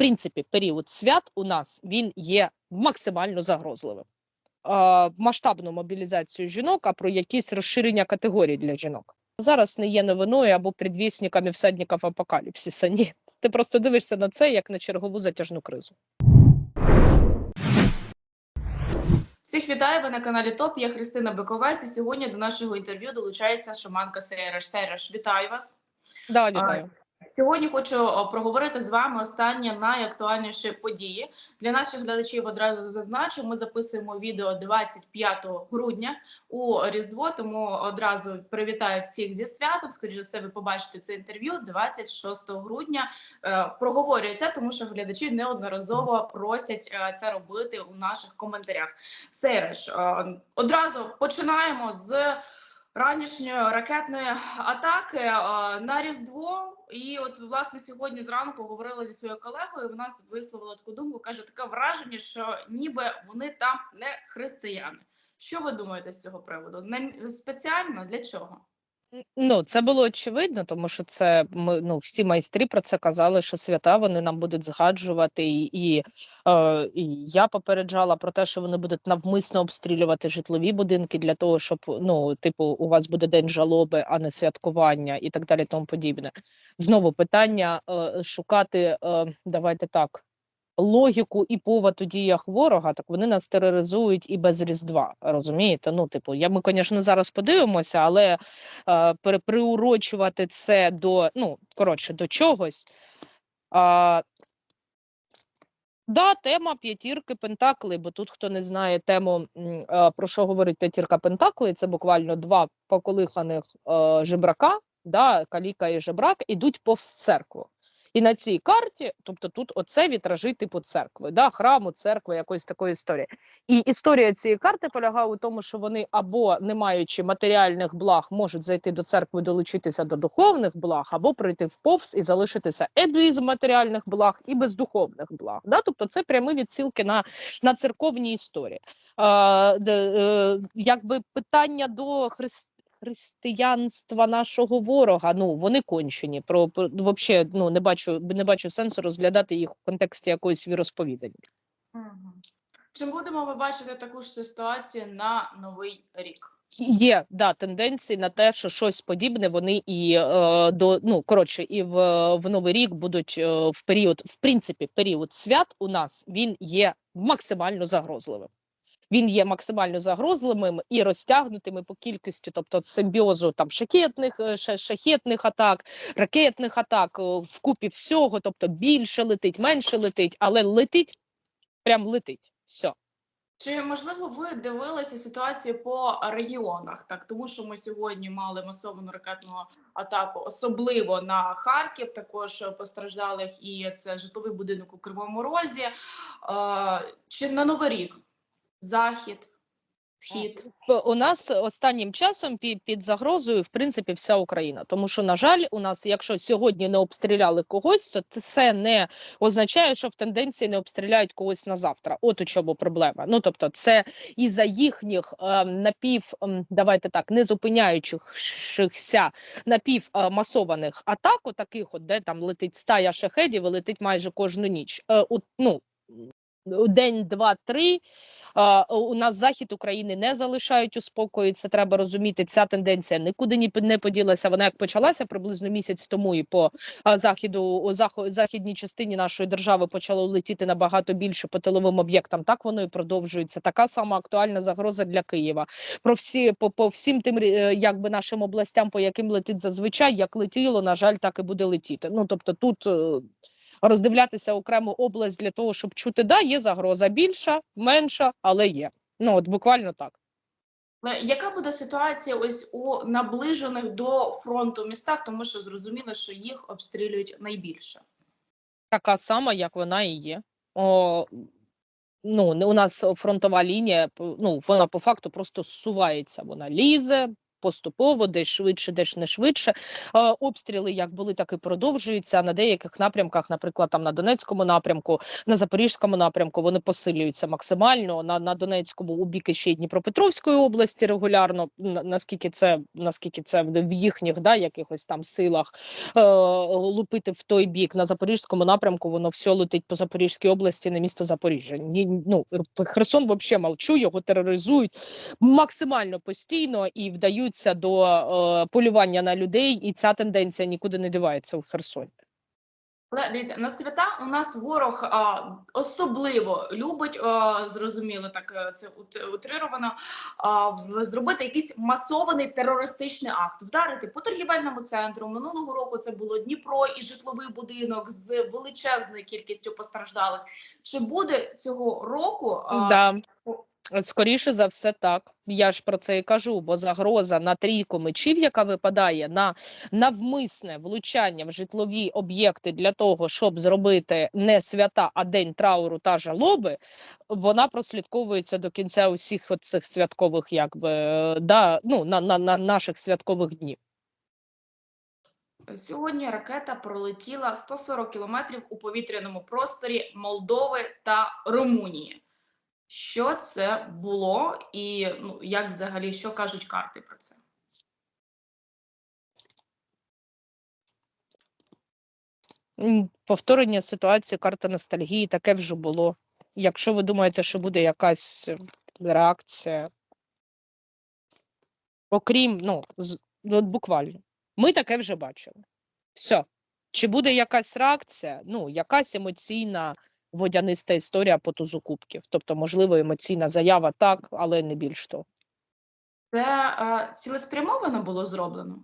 принципі період свят у нас він є максимально загрозливим. Е, масштабну мобілізацію жінок, а про якісь розширення категорій для жінок. Зараз не є новиною або предвісниками всадників апокаліпсиса. Ні, ти просто дивишся на це як на чергову затяжну кризу. Всіх вітаю, ви на каналі ТОП. Я Христина Биковець. І сьогодні до нашого інтерв'ю долучається шаманка Сейраш. Сейраш, вітаю вас. Да, вітаю. Сьогодні хочу проговорити з вами останні найактуальніші події. Для наших глядачів одразу зазначу, ми записуємо відео 25 грудня у Різдво, тому одразу привітаю всіх зі святом. Скоріше за все, ви побачите це інтерв'ю 26 грудня. Е, проговорюю тому що глядачі неодноразово просять е, це робити у наших коментарях. Сейреш, е, одразу починаємо з ранішньої ракетної атаки е, на Різдво. І от власне сьогодні зранку говорила зі своєю колегою. Вона висловила таку думку. каже: таке враження, що ніби вони там не християни. Що ви думаєте з цього приводу? Не спеціально для чого? Ну, це було очевидно, тому що це ми ну всі майстри про це казали, що свята вони нам будуть згаджувати, і, і, е, і я попереджала про те, що вони будуть навмисно обстрілювати житлові будинки для того, щоб ну, типу, у вас буде день жалоби, а не святкування, і так далі, тому подібне. Знову питання е, шукати, е, давайте так. Логіку і повод у діях ворога, так вони нас тероризують і без Різдва. Розумієте? Ну, типу, я ми, звісно, зараз подивимося, але е, приурочувати це до ну коротше до чогось. Е, да, тема п'ятірки Пентакли, бо тут хто не знає тему, е, про що говорить п'ятірка Пентакли, це буквально два поколиханих е, жебрака, да, каліка і жебрак, ідуть повз церкву. І на цій карті, тобто тут оце вітражі типу церкви, да, храму, церкви, якоїсь такої історії. І історія цієї карти полягає у тому, що вони або не маючи матеріальних благ, можуть зайти до церкви, долучитися до духовних благ, або прийти в повз і залишитися і без матеріальних благ, і без духовних благ. Да? Тобто це прямі відсилки на, на церковні історії. Е, е, якби питання до христ християнства нашого ворога. Ну вони кончені. Про, про вообще, ну не бачу, не бачу сенсу розглядати їх в контексті якоїсь віросповідання. Чи будемо ми бачити таку ж ситуацію на новий рік? Є да тенденції на те, що щось подібне вони і е, до ну коротше, і в, в новий рік будуть е, в період, в принципі, період свят у нас він є максимально загрозливим. Він є максимально загрозливим і розтягнутими по кількості, тобто симбіозу там шахетних, е, шахетних атак, ракетних атак е, вкупі всього, тобто більше летить, менше летить, але летить, прям летить. Все. Чи можливо ви дивилися ситуацію по регіонах? Так, тому що ми сьогодні мали масовану ракетну атаку, особливо на Харків. Також постраждалих і це житловий будинок у Кривому Розі. Е, чи на Новий рік? Захід, схід? У нас останнім часом під, загрозою, в принципі, вся Україна. Тому що, на жаль, у нас, якщо сьогодні не обстріляли когось, то це не означає, що в тенденції не обстріляють когось на завтра. От у чому проблема. Ну тобто, це із-за їхніх е, напів, давайте так, не зупиняючихся напівмасованих атак, от таких, от де там летить стая шахедів і летить майже кожну ніч. Е, от, ну, день, два, три. У нас захід України не залишають у спокої. Це треба розуміти. Ця тенденція нікуди ні не поділася. Вона як почалася приблизно місяць тому, і по а, заходу у захо- західній частині нашої держави почало летіти набагато більше по тиловим об'єктам. Так воно і продовжується. Така сама актуальна загроза для Києва. Про всі по, по всім тим е, якби нашим областям, по яким летить зазвичай, як летіло, на жаль, так і буде летіти. Ну тобто тут. Е, роздивлятися окрему область для того, щоб чути, да, є загроза більша, менша, але є. Ну от буквально так. Яка буде ситуація ось у наближених до фронту містах, тому що зрозуміло, що їх обстрілюють найбільше? Така сама, як вона і є. О, ну, у нас фронтова лінія, ну, вона по факту просто зсувається. Вона лізе, поступово, десь швидше, десь не швидше. Обстріли як були, так і продовжуються. На деяких напрямках, наприклад, там на Донецькому напрямку, на Запорізькому напрямку, вони посилюються максимально. На, на Донецькому у бік ще й Дніпропетровської області регулярно. Наскільки це наскільки це в їхніх да, якихось там силах е, лупити в той бік на Запорізькому напрямку, воно все летить по Запорізькій області на місто Запоріжжя. Ні, ну Херсон взагалі молчу, його тероризують максимально постійно і вдаються до е, полювання на людей, і ця тенденція нікуди не дивається у Херсоні. Але дивіться, на свята у нас ворог а, особливо любить, а, зрозуміло, так е, це утрировано, а, в, зробити якийсь масований терористичний акт, вдарити по торгівельному центру. Минулого року це було Дніпро і житловий будинок з величезною кількістю постраждалих. Чи буде цього року? а, Да. Скоріше за все, так. Я ж про це і кажу, бо загроза на трійку мечів, яка випадає на навмисне влучання в житлові об'єкти для того, щоб зробити не свята, а день трауру та жалоби, вона прослідковується до кінця усіх цих святкових, якби да, ну, на, на, на наших святкових днів. Сьогодні ракета пролетіла 140 кілометрів у повітряному просторі Молдови та Румунії. Що це було, і ну як взагалі що кажуть карти про це? Повторення ситуації, карта ностальгії, таке вже було. Якщо ви думаєте, що буде якась е, реакція, окрім, ну, з, ну, от буквально, ми таке вже бачили. Все. Чи буде якась реакція? Ну, якась емоційна водяниста історія по тузу кубків. Тобто, можливо, емоційна заява так, але не більш того. Це а, цілеспрямовано було зроблено?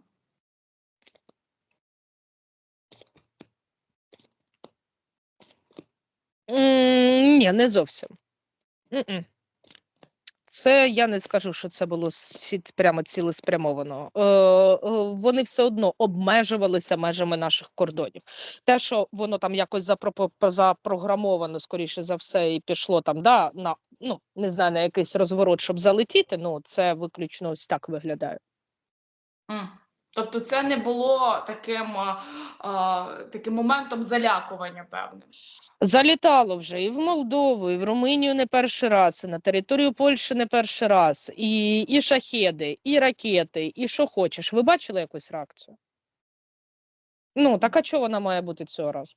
М, Ні, не зовсім. М-м. Це я не скажу, що це було прямо цілеспрямовано. Е, е, вони все одно обмежувалися межами наших кордонів. Те, що воно там якось запрограмовано, скоріше за все, і пішло там, да, на ну не знаю, на якийсь розворот, щоб залетіти. Ну це виключно ось так виглядає. М. Тобто, це не було таким, а, а, таким моментом залякування певним. Залітало вже і в Молдову, і в Румунію не перший раз, і на територію Польщі не перший раз, і, і шахеди, і ракети, і що хочеш. Ви бачили якусь реакцію? Ну, так а чого вона має бути цього разу?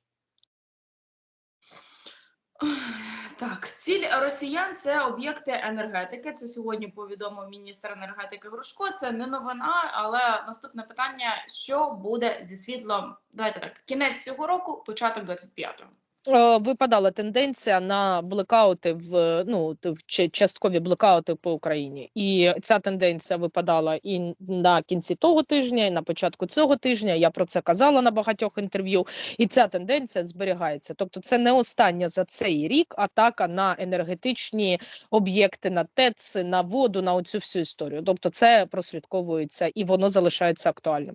Так, ціль росіян це об'єкти енергетики. Це сьогодні повідомив міністр енергетики Грушко. Це не новина, але наступне питання: що буде зі світлом? Давайте так, кінець цього року, початок 25-го. Е, Випадала тенденція на блекаути в ну в часткові блекаути по Україні, і ця тенденція випадала і на кінці того тижня, і на початку цього тижня. Я про це казала на багатьох інтерв'ю, і ця тенденція зберігається. Тобто, це не остання за цей рік атака на енергетичні об'єкти, на ТЕЦ, на воду, на оцю всю історію. Тобто, це прослідковується і воно залишається актуальним.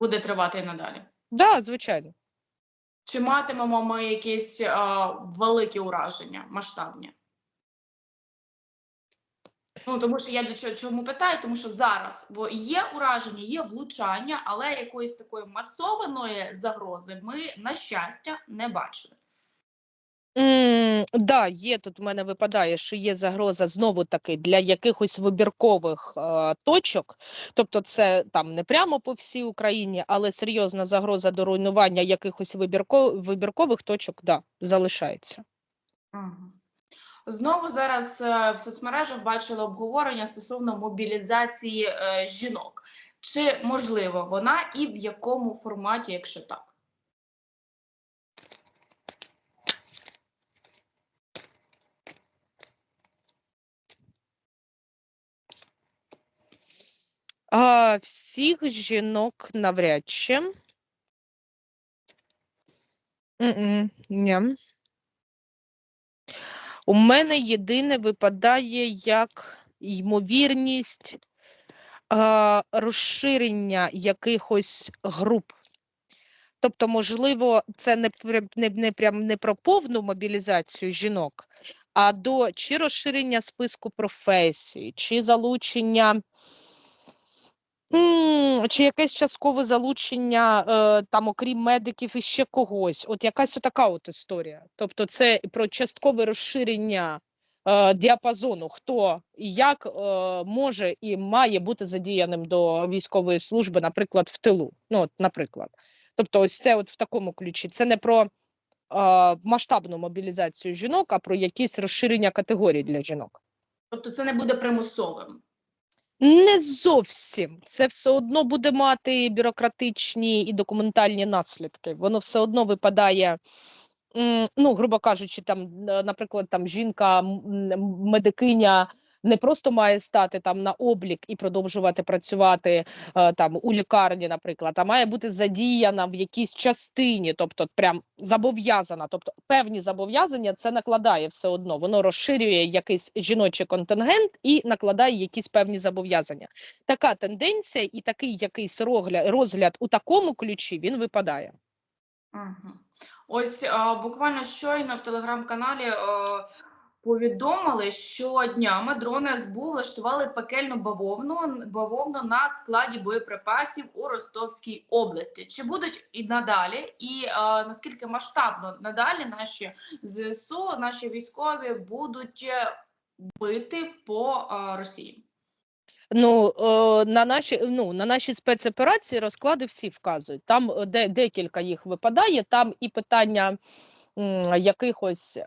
Буде тривати і надалі. Да, звичайно. Чи матимемо ми якісь а, великі ураження, масштабні? Ну, тому що я до чого чому питаю, тому що зараз бо є ураження, є влучання, але якоїсь такої масованої загрози ми, на щастя, не бачили. М, да, є тут. У мене випадає, що є загроза знову таки для якихось вибіркових е, точок. Тобто, це там не прямо по всій Україні, але серйозна загроза до руйнування якихось вибірко, вибіркових точок, да, залишається. Знову зараз е, в соцмережах бачила обговорення стосовно мобілізації е, жінок. Чи можливо вона і в якому форматі, якщо так? А всіх жінок навряд чи. Ні. У мене єдине випадає як ймовірність а, розширення якихось груп. Тобто, можливо, це не, не, не, прям не про повну мобілізацію жінок, а до чи розширення списку професій, чи залучення Чи якесь часткове залучення, е, там, окрім медиків, і ще когось. От якась отака от історія. Тобто, це про часткове розширення е, діапазону, хто і як е, може і має бути задіяним до військової служби, наприклад, в тилу. Ну, от, наприклад. Тобто, ось це от в такому ключі. Це не про масштабну мобілізацію жінок, а про якісь розширення категорій для жінок. Тобто це не буде примусовим. Не зовсім. Це все одно буде мати бюрократичні і документальні наслідки. Воно все одно випадає. Ну, грубо кажучи, там, е, наприклад, там жінка, медикиня не просто має стати там на облік і продовжувати працювати е, там у лікарні, наприклад, а має бути задіяна в якійсь частині, тобто прям зобов'язана. Тобто певні зобов'язання це накладає все одно. Воно розширює якийсь жіночий контингент і накладає якісь певні зобов'язання. Така тенденція і такий якийсь розгляд, у такому ключі він випадає. Ось а, буквально щойно в телеграм-каналі повідомили, що днями дрони СБУ влаштували пекельну бавовну, бавовну на складі боєприпасів у Ростовській області. Чи будуть і надалі, і е, наскільки масштабно надалі наші ЗСУ, наші військові будуть е, бити по е, Росії? Ну е, на наші ну на наші спецоперації розклади всі вказують. Там е, де декілька їх випадає. Там і питання якихось е,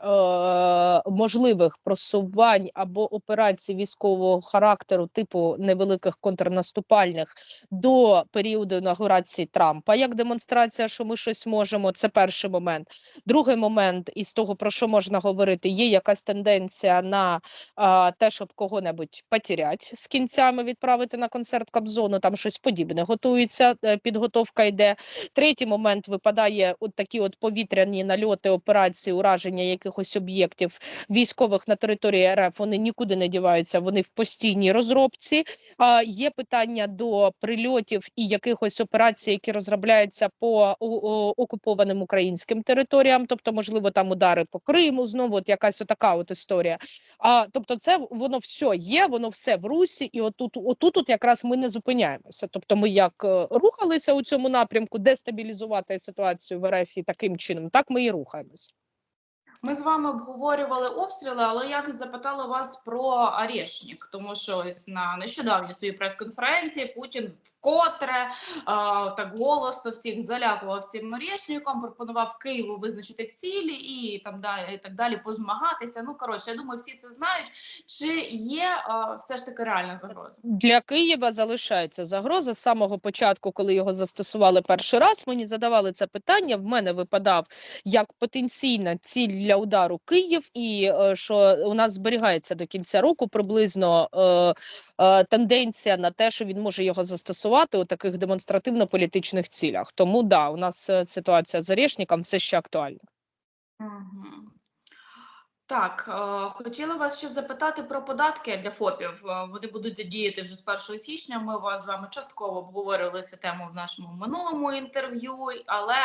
можливих просувань або операцій військового характеру, типу невеликих контрнаступальних, до періоду інаугурації Трампа, як демонстрація, що ми щось можемо. Це перший момент. Другий момент, із того про що можна говорити, є якась тенденція на а, те, щоб кого-небудь потерять з кінцями відправити на концерт Кобзону, там щось подібне готується, е, підготовка йде. Третій момент випадає от такі от повітряні нальоти, операції, ураження якихось об'єктів військових на території РФ. Вони нікуди не діваються, вони в постійній розробці. А, є питання до прильотів і якихось операцій, які розробляються по окупованим українським територіям, тобто, можливо, там удари по Криму, знову от якась отака от історія. А тобто, це воно все є, воно все в русі, і отут, отут от якраз ми не зупиняємося. Тобто, ми як е, рухалися у цьому напрямку, дестабілізувати ситуацію в РФ і таким чином, так ми і farmers. Ми з вами обговорювали обстріли, але я не запитала вас про Арешнік, тому що ось на нещодавній своїй прес-конференції Путін вкотре е, так голосно всіх залякував цим Арешніком, пропонував Києву визначити цілі і там далі і так далі позмагатися. Ну коротше, я думаю, всі це знають. Чи є е, все ж таки реальна загроза? Для Києва залишається загроза з самого початку, коли його застосували перший раз. Мені задавали це питання. В мене випадав як потенційна ціль для удару Київ, і е, що у нас зберігається до кінця року приблизно е, е, тенденція на те, що він може його застосувати у таких демонстративно-політичних цілях. Тому да, у нас ситуація з Орешником все ще актуальна. Так, е, хотіла вас ще запитати про податки для ФОПів. Е, Вони будуть діяти вже з 1 січня. Ми вас з вами частково обговорювали цю тему в нашому минулому інтерв'ю, але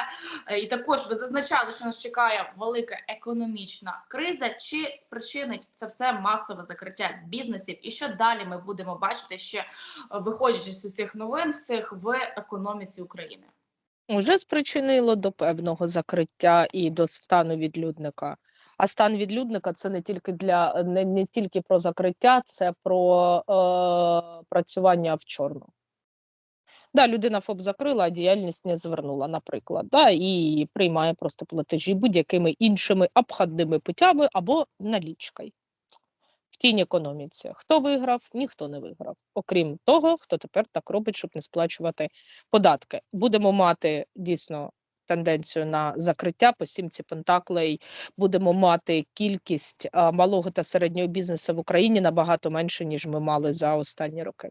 е, і також ви зазначали, що нас чекає велика економічна криза. Чи спричинить це все масове закриття бізнесів? І що далі ми будемо бачити ще виходячи з цих новин всіх в економіці України? Уже спричинило до певного закриття і до стану відлюдника. А стан відлюдника це не тільки для не, не тільки про закриття, це про е, працювання в чорну. Да, людина ФОП закрила, а діяльність не звернула, наприклад, да, і приймає просто платежі будь-якими іншими обходними путями або налічкою. В тінь економіці. Хто виграв? Ніхто не виграв. Окрім того, хто тепер так робить, щоб не сплачувати податки. Будемо мати дійсно тенденцію на закриття по сімці пентаклей. Будемо мати кількість а, малого та середнього бізнесу в Україні набагато менше, ніж ми мали за останні роки.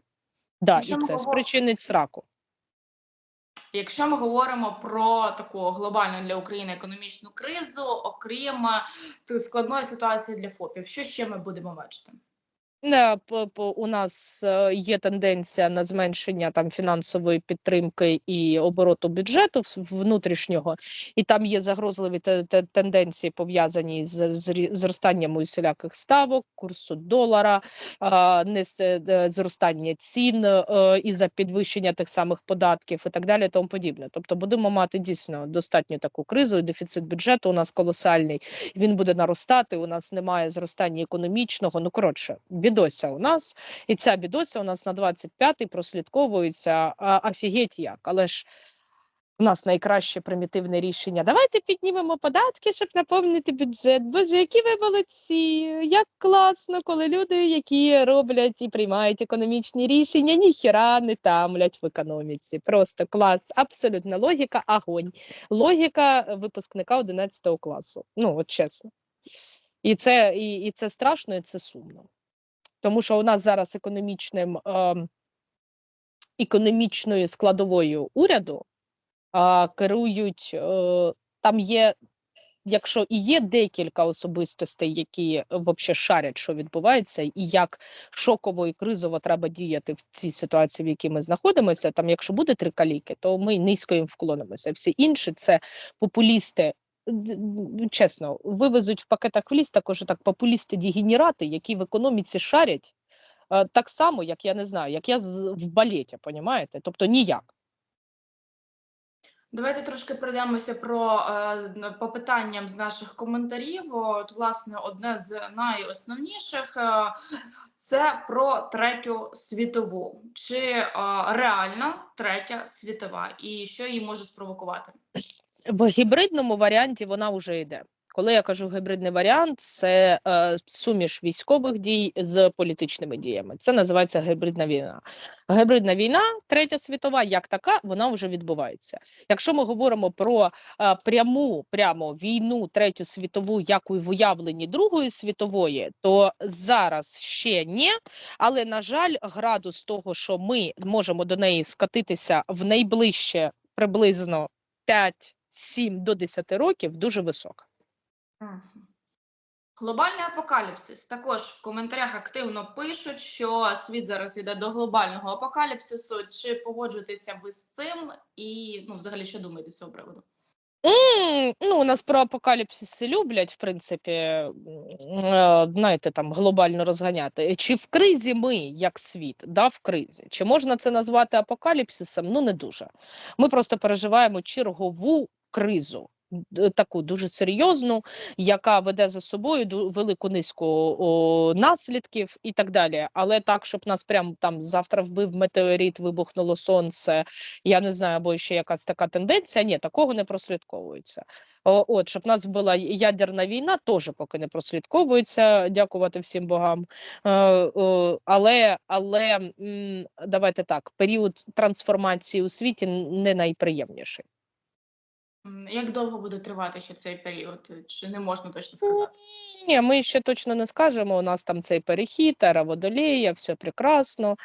Да, і це спричинить сраку. Якщо ми говоримо про таку глобальну для України економічну кризу, окрім е, складної ситуації для ФОПів, що ще ми будемо бачити? Не, по- у нас е, є тенденція на зменшення там фінансової підтримки і обороту бюджету внутрішнього, і там є загрозливі те- те- тенденції пов'язані з зростанням усіляких ставок, курсу долара, а, нес- е, зростання цін е, і за підвищення тих самих податків і так далі, тому подібне. Тобто будемо мати дійсно достатньо таку кризу. і Дефіцит бюджету у нас колосальний він буде наростати. У нас немає зростання економічного. Ну коротше, бідося у нас, і ця бідося у нас на 25-й прослідковується а, офігеть як. Але ж у нас найкраще примітивне рішення. Давайте піднімемо податки, щоб наповнити бюджет. Боже, які ви молодці! Як класно, коли люди, які роблять і приймають економічні рішення, ніхіра не тамлять в економіці. Просто клас, абсолютна логіка, агонь. Логіка випускника 11 класу. Ну, от чесно. І це, і, і це страшно, і це сумно. Тому що у нас зараз економічним, ем, економічною складовою уряду а, керують, е, там є, якщо і є декілька особистостей, які взагалі шарять, що відбувається, і як шоково і кризово треба діяти в цій ситуації, в якій ми знаходимося. Там, якщо буде три каліки, то ми низько їм вклонимося. Всі інші це популісти. Чесно, вивезуть в пакетах в ліс також так популісти-дегенерати, які в економіці шарять е, так само, як я не знаю, як я в балеті, понімаєте? Тобто ніяк. Давайте трошки пройдемося про е, по питанням з наших коментарів. От, власне, одне з найосновніших е, це про третю світову. Чи реальна третя світова, і що її може спровокувати? В гібридному варіанті вона вже йде. Коли я кажу гібридний варіант, це е, суміш військових дій з політичними діями. Це називається гібридна війна. Гібридна війна, третя світова, як така, вона вже відбувається. Якщо ми говоримо про е, пряму прямо війну, третю світову, як у уявленні Другої світової, то зараз ще ні. Але на жаль, градус того, що ми можемо до неї скатитися в найближче приблизно 5, 7 до 10 років дуже висока. Глобальний апокаліпсис. Також в коментарях активно пишуть, що світ зараз йде до глобального апокаліпсису. Чи погоджуєтеся ви з цим? І ну, взагалі, що думаєте з цього приводу? М, Ну, у нас про апокаліпсиси люблять, в принципі, е, знаєте, там глобально розганяти. Чи в кризі ми, як світ, да, в кризі? Чи можна це назвати апокаліпсисом? Ну, не дуже. Ми просто переживаємо чергову кризу. Таку дуже серйозну, яка веде за собою велику низку о, наслідків і так далі. Але так, щоб нас прям там завтра вбив метеорит, вибухнуло сонце, я не знаю, або ще якась така тенденція. Ні, такого не прослідковується. О, От, щоб нас була ядерна війна, теж поки не прослідковується, дякувати всім богам. Е, е, але але давайте так, період трансформації у світі не найприємніший. Як довго буде тривати ще цей період? Чи не можна точно сказати? Ні, ми ще точно не скажемо. У нас там цей перехід, ера водолія, все прекрасно.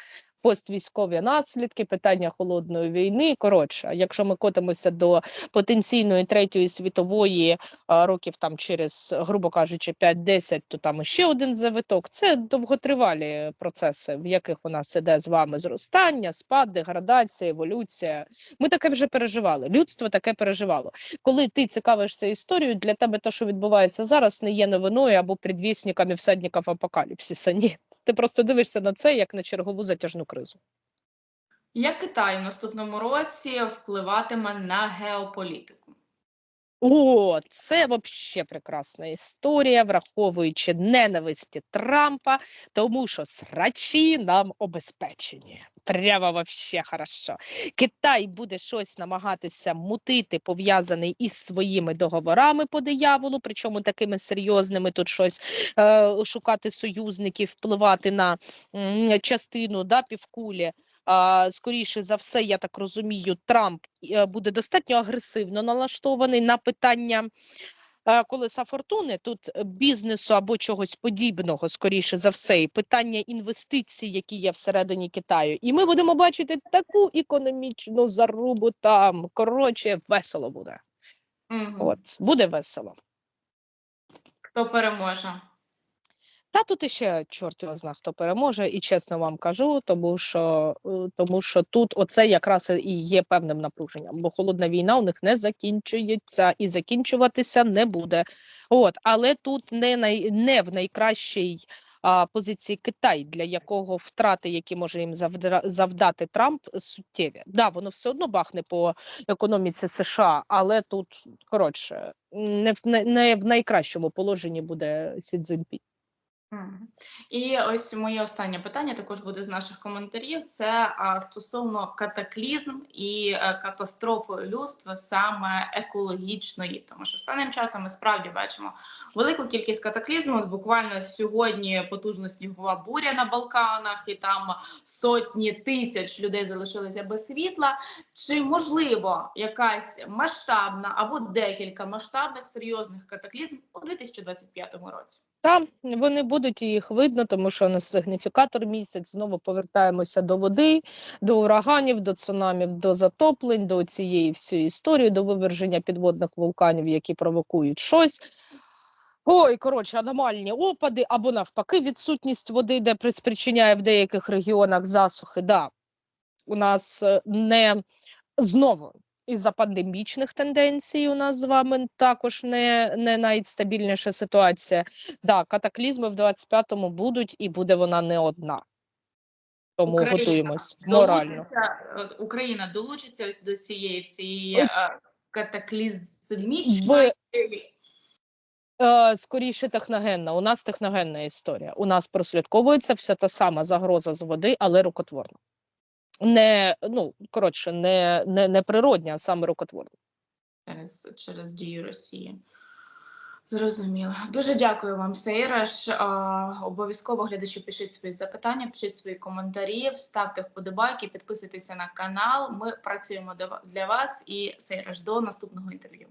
Поствійськові наслідки, питання холодної війни. Коротше, якщо ми котимося до потенційної третьої світової років там через, грубо кажучи, 5-10, то там ще один завиток. Це довготривалі процеси, в яких у нас іде з вами зростання, спад, деградація, еволюція. Ми таке вже переживали. Людство таке переживало коли ти цікавишся історією, для тебе те, що відбувається зараз, не є новиною або предвісником і всадників апокаліпсиса. Ні, ти просто дивишся на це як на чергову затяжну кризу. Як Китай в наступному році впливатиме на геополітику? О, це взагалі прекрасна історія, враховуючи ненависті Трампа, тому що срачі нам обезпечені. Прямо вообще хорошо. Китай буде щось намагатися мутити, пов'язаний із своїми договорами по дияволу, причому такими серйозними тут щось е, шукати союзників, впливати на м, частину да, півкулі. Скоріше за все, я так розумію, Трамп е, буде достатньо агресивно налаштований на питання е, колеса фортуни. Тут бізнесу або чогось подібного, скоріше за все, і питання інвестицій, які є всередині Китаю. І ми будемо бачити таку економічну зарубу там. Коротше, весело буде. Мгм. От буде весело. Хто переможе? Та тут іще чорт його зна, хто переможе, і чесно вам кажу, тому що е, тому що тут оце якраз і є певним напруженням, бо холодна війна у них не закінчується і закінчуватися не буде. От, але тут не най не в найкращій а, позиції Китай, для якого втрати, які може їм завдра- завдати Трамп, суттєві. Да, воно все одно бахне по економіці США, але тут коротше не в не, не в найкращому положенні буде Сі Цзіньпінь. І ось моє останнє питання також буде з наших коментарів. Це стосовно катаклізм і е, катастрофи людства саме екологічної, тому що останнім часом ми справді бачимо велику кількість катаклізму. Буквально сьогодні потужна снігова буря на Балканах, і там сотні тисяч людей залишилися без світла. Чи можливо якась масштабна або декілька масштабних серйозних катаклізм у 2025 році? Та вони будуть їх видно, тому що у нас сигніфікатор місяць. Знову повертаємося до води, до ураганів, до цунамів, до затоплень, до цієї всієї історії, до виверження підводних вулканів, які провокують щось. Ой, коротше, аномальні опади або навпаки, відсутність води, де при- спричиняє в деяких регіонах засухи. Да, у нас е, не знову із-за пандемічних тенденцій у нас з вами також не, не найстабільніша ситуація. Да, катаклізми в 25-му будуть, і буде вона не одна. Тому готуємось морально. Україна долучиться ось до цієї всієї катаклізмічної. Е, скоріше техногенна. У нас техногенна історія. У нас прослідковується вся та сама загроза з води, але рукотворна. Не, ну, коротше, не, не, не природня, а саме рукотворна. через, через дію Росії. Зрозуміло. Дуже дякую вам, Сейраш. Обов'язково глядачі пишіть свої запитання, пишіть свої коментарі, ставте вподобайки, підписуйтеся на канал. Ми працюємо для вас і Сейраш до наступного інтерв'ю.